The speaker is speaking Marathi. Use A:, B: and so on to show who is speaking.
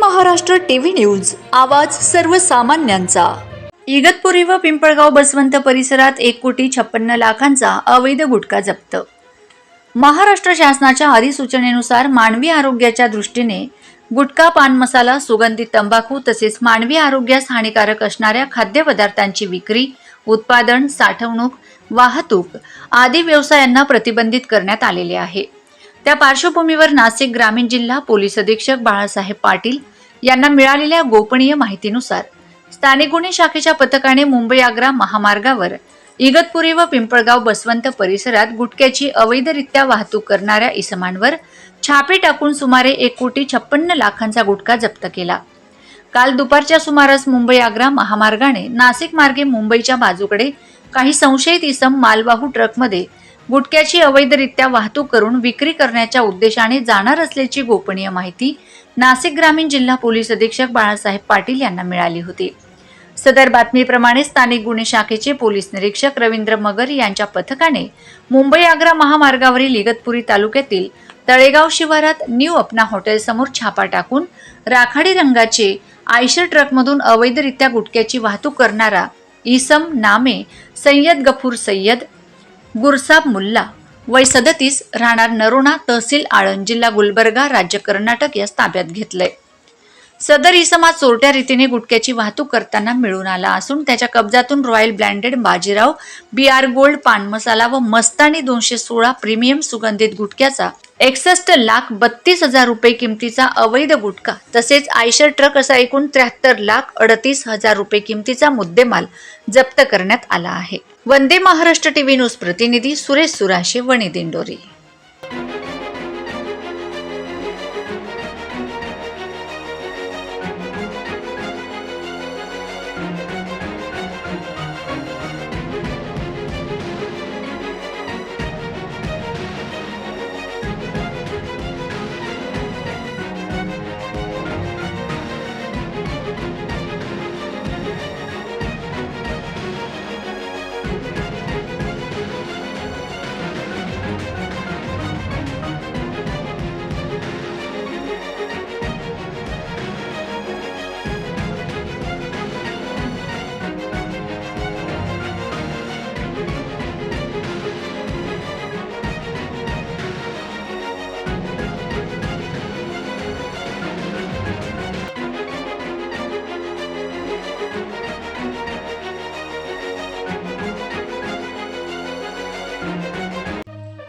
A: Maharashtra TV news. आवाज सर्वसामान्यांचा. इगतपुरी व पिंपळगाव बसवंत परिसरात एक कोटी छप्पन्न लाखांचा अवैध गुटखा जप्त. महाराष्ट्र शासनाच्या अधिसूचनेनुसार मानवी आरोग्याच्या दृष्टीने गुटखा पान मसाला सुगंधित तंबाखू तसेच मानवी आरोग्यास हानिकारक असणाऱ्या खाद्यपदार्थांची विक्री उत्पादन साठवणूक वाहतूक आदी व्यवसायांना प्रतिबंधित करण्यात आलेले आहे. त्या पार्श्वभूमीवर नाशिक ग्रामीण जिल्हा पोलीस अधीक्षक बाळासाहेब पाटील यांना मिळालेल्या गोपनीय माहितीनुसार स्थानिक गुन्हे शाखेच्या पथकाने मुंबई आग्रा महामार्गावर इगतपुरी व पिंपळगाव बसवंत परिसरात गुटख्याची अवैधरित्या वाहतूक करणाऱ्या इसमांवर छापे टाकून सुमारे एक कोटी छप्पन्न लाखांचा गुटखा जप्त केला. काल दुपारच्या सुमारास मुंबई आग्रा महामार्गाने नाशिक मार्गे मुंबईच्या बाजूकडे काही संशयित इसम मालवाहू ट्रकमध्ये गुटख्याची अवैधरित्या वाहतूक करून विक्री करण्याच्या उद्देशाने जाणार असल्याची गोपनीय माहिती नाशिक ग्रामीण जिल्हा पोलीस अधीक्षक बाळासाहेब पाटील यांना मिळाली होती. सदर बातमीप्रमाणे स्थानिक गुन्हे शाखेचे पोलीस निरीक्षक रवींद्र मगर यांच्या पथकाने मुंबई आग्रा महामार्गावरील इगतपुरी तालुक्यातील तळेगाव शिवारात न्यू अपना हॉटेलसमोर छापा टाकून राखाडी रंगाचे आयशर ट्रकमधून अवैधरित्या गुटख्याची वाहतूक करणारा इसम नामे सय्यद गफूर सय्यद गुरसाब मुल्ला वय सदतीस राहणार नरोणा तहसील आळंद जिल्हा गुलबर्गा राज्य कर्नाटक यास ताब्यात घेतलंय. सदर इसमात चोरट्या रीतीने गुटख्याची वाहतूक करताना मिळून आला असून त्याच्या कब्जातून royal blended Bajirao B R gold pan masala व मस्तानी दोनशे सोळा प्रीमियम सुगंधित गुटख्याचा एकसष्ट लाख बत्तीस हजार रुपये किमतीचा अवैध गुटखा तसेच आयशर ट्रक असा एकूण त्र्याहत्तर लाख अडतीस हजार रुपये किमतीचा मुद्देमाल जप्त करण्यात आला आहे. वंदे महाराष्ट्र टीव्ही न्यूज प्रतिनिधी सुरेश सुराशे वणी दिंडोरी.